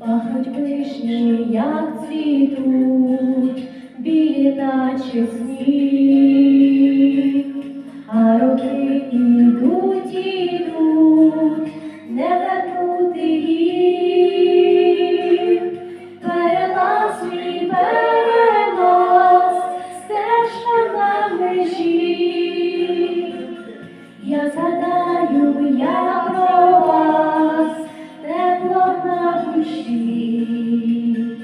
Пахнуть вишні, як цвітуть, білі наче сніг, а роки ідуть, ідуть, не вернути їх. Перелаз мій перелаз, стежка на межі. Я згадаю, я на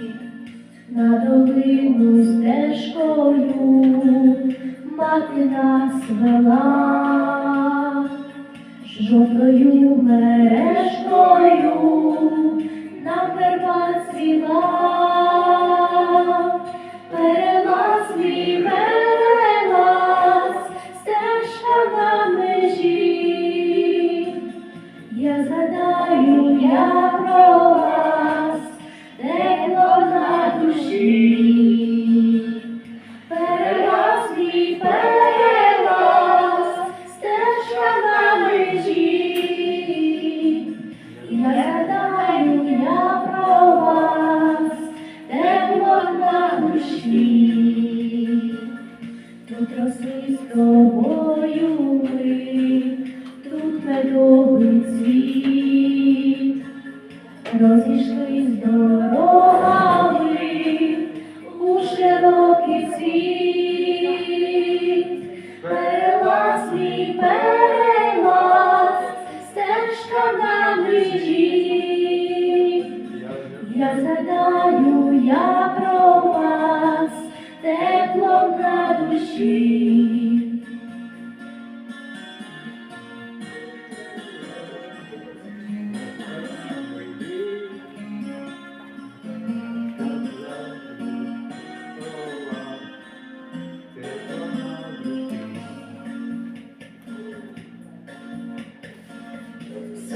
на долину стежкою мати нас вела, жовтою мережкою нам верба цвіла. Перелаз перелаз, стежка на межі. Я згадаю, я про на. Я згадаю, я про вас, тепло на душі.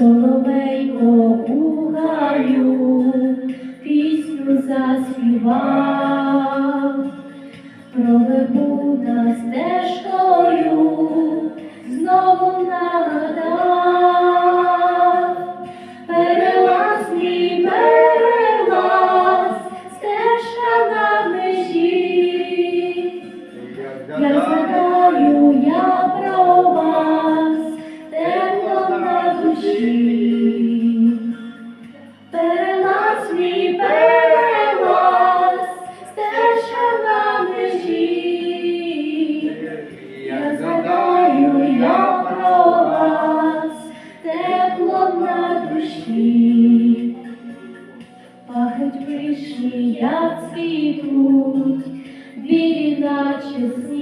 Соловейко пугаю, пісню заспівав, душі. Мій перелаз, стежка на межі. Я згадаю, я про вас, тепло на душі. Пахнуть вишні, як цвітуть, білі наче сніг.